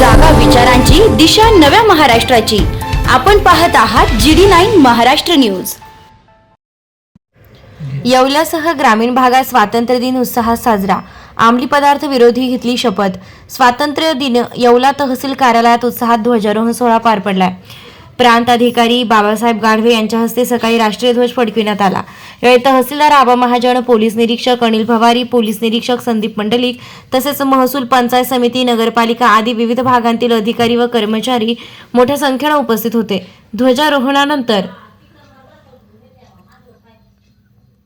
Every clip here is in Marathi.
जागा विचारांची दिशा नव्या महाराष्ट्राची. आपण पाहत आहात G D nine Maharashtra news. येवल्यासह ग्रामीण भागात स्वातंत्र्य दिन उत्साहात साजरा. अंमली पदार्थ विरोधी घेतली शपथ. स्वातंत्र्य दिन येवला तहसील कार्यालयात उत्साहात ध्वजारोहण सोहळा पार पडलाय. प्रांत अधिकारी बाबासाहेब गाढवे यांच्या हस्ते सकाळी राष्ट्रीय ध्वज फडकविण्यात आला. यावेळी तहसीलदार आबा महाजन पोलीस निरीक्षक अनिल भवारी पोलीस निरीक्षक संदीप मंडलिक तसेच महसूल पंचायत समिती नगरपालिका आदी विविध भागांतील अधिकारी व कर्मचारी मोठ्या संख्येनं उपस्थित होते. ध्वजारोहणानंतर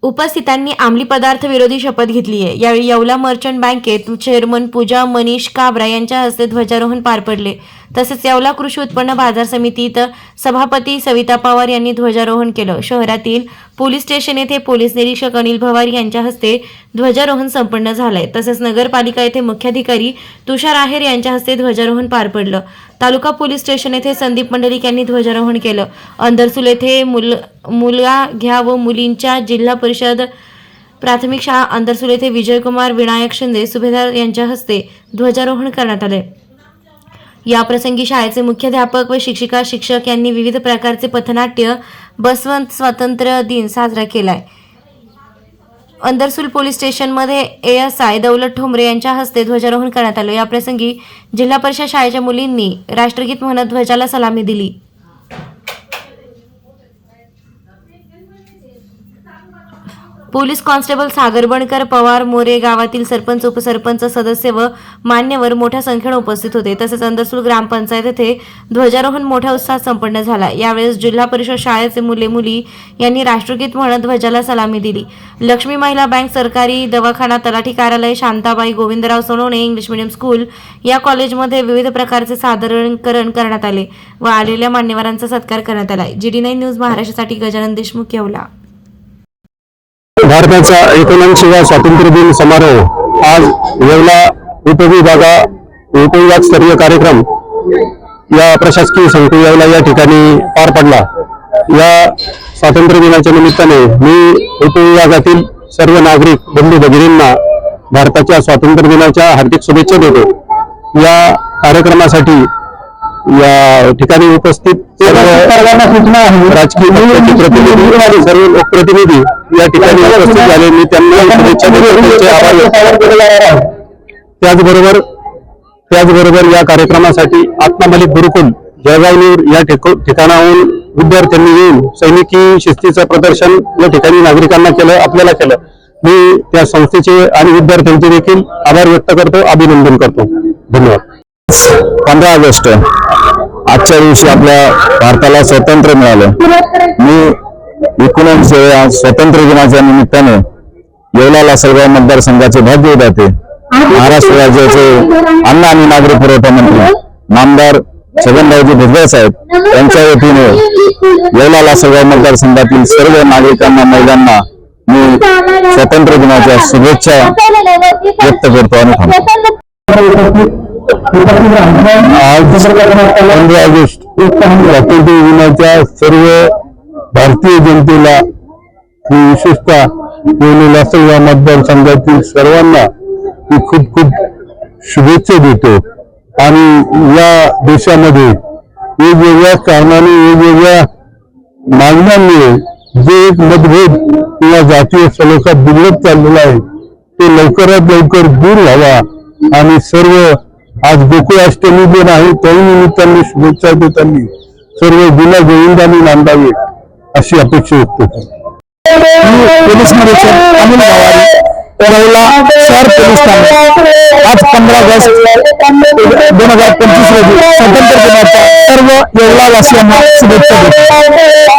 उपस्थितांनी अंमली पदार्थ विरोधी शपथ घेतली आहे. यावेळी येवला मर्चंट बँकेत चेअरमन पूजा मनीष काबरा यांच्या हस्ते ध्वजारोहण पार पडले. तसेच येवला कृषी उत्पन्न बाजार समितीत सभापती सविता पवार यांनी ध्वजारोहण केलं. शहरातील पोलीस स्टेशन येथे पोलीस निरीक्षक अनिल भवार यांच्या हस्ते ध्वजारोहण संपन्न झालंय. तसेच नगरपालिका येथे मुख्याधिकारी तुषार आहेर यांच्या हस्ते ध्वजारोहण पार पडलं. तालुका पोलीस स्टेशन येथे संदीप मंडलिक यांनी ध्वजारोहण केलं. अंदरसूल येथे मुल मुलगा घ्या व मुलींच्या जिल्हा परिषद प्राथमिक शाळा अंदरसूल येथे विजयकुमार विनायक शिंदे सुभेदार यांच्या हस्ते ध्वजारोहण करण्यात आले या प्रसंगी शाळेचे मुख्याध्यापक व शिक्षिका शिक्षक यांनी विविध प्रकारचे पथनाट्य बसवंत स्वातंत्र्य दिन साजरा केलाय. अंदरसूल पोलीस स्टेशनमध्ये A S I Daulat Thombare यांच्या हस्ते ध्वजारोहण करण्यात आलं. या प्रसंगी जिल्हा परिषद शाळेच्या मुलींनी राष्ट्रगीत म्हणत ध्वजाला सलामी दिली. पोलीस कॉन्स्टेबल सागर बनकर पवार मोरे गावातील सरपंच उपसरपंच सदस्य व मान्यवर मोठ्या संख्येने उपस्थित होते. तसेच अंदरसूल ग्रामपंचायत येथे ध्वजारोहण मोठ्या उत्साहात संपन्न झाला. यावेळेस जिल्हा परिषद शाळेचे मुले मुली यांनी राष्ट्रगीत म्हणत ध्वजाला सलामी दिली. लक्ष्मी महिला बँक सरकारी दवाखाना तलाठी कार्यालय Shantabai Govindrao Sonawane English medium school या कॉलेजमध्ये विविध प्रकारचे सादरीकरण करण्यात आले व आलेल्या मान्यवरांचा सत्कार करण्यात आला. जी डी नाईन न्यूज महाराष्ट्रासाठी गजानन देशमुख येवला. भारताचा एकोणऐंशीवा स्वातंत्र्य दिन समारोह आज येवला उपविभागा उपविभाग स्तरीय कार्यक्रम या प्रशासकीय संकुल येवला या ठिकाणी पार पडला. या स्वातंत्र्य दिनाच्या निमित्ताने मी उपविभागातील सर्व नागरिक बंधू भगिनींना भारताच्या स्वातंत्र्य दिनाच्या हार्दिक शुभेच्छा देतो. या कार्यक्रमासाठी या ठिकाणी उपस्थित सर्व राजकीय प्रतिनिधी सर्व लोकप्रतिनिधी या ठिकाणी उपस्थित झाले. मी त्यांना शुभेच्छा देतो त्यांचे आभार व्यक्त करतो. त्याचबरोबर त्याचबरोबर या कार्यक्रमासाठी आत्मा मलिक गुरुकुल जळगावनूर या ठिक- ठिकाणाहून विद्यार्थ्यांनी येऊन सैनिकी शिस्तीचं प्रदर्शन या ठिकाणी नागरिकांना केलं आपल्याला केलं. मी त्या संस्थेचे आणि विद्यार्थ्यांचे देखील आभार व्यक्त करतो अभिनंदन करतो. धन्यवाद. पंधरा ऑगस्ट आजच्या दिवशी आपल्या भारताला स्वातंत्र्य मिळालं. मी एकोणऐंशी स्वातंत्र्य दिनाच्या निमित्ताने येवला लासलगाव मतदारसंघाचे भाग्य विधाते महाराष्ट्र राज्याचे अन्न आणि नागरी पुरवठा मंत्री नामदार छगनरावजी भुजबळ साहेब यांच्या वतीने येवला लासलगाव मतदारसंघातील सर्व नागरिकांना महिलांना मी स्वातंत्र्य दिनाच्या शुभेच्छा व्यक्त करतो आणि पंधरा ऑगस्ट स्वातंत्र्य दिनाच्या सर्व भारतीय जनतेला मी विशेषतः येवलेल्या सर्व मतदारसंघातील सर्वांना मी खूप खूप शुभेच्छा देतो. आणि या देशामध्ये वेगवेगळ्या कारणाने वेगवेगळ्या मागण्यांमुळे जे एक मतभेद किंवा जातीय सलोखा बिघडत चाललेला आहे ते लवकरात लवकर दूर व्हावा. आणि सर्व आज गोकुळाष्टमी दिन आहे त्याही निमित्ताने शुभेच्छा देताना सर्व गुन्हा गोविंदाने नांदावे. अशी अपेक्षा व्यक्त पोलीस निरीक्षक अनिल गावारी येवला शहर पोलीस ठाणे. आज पंधरा ऑगस्ट दोन हजार पंचवीस रोजी स्वातंत्र्य दिनाच्या सर्व येवला वासियांना शुभेच्छा देतो.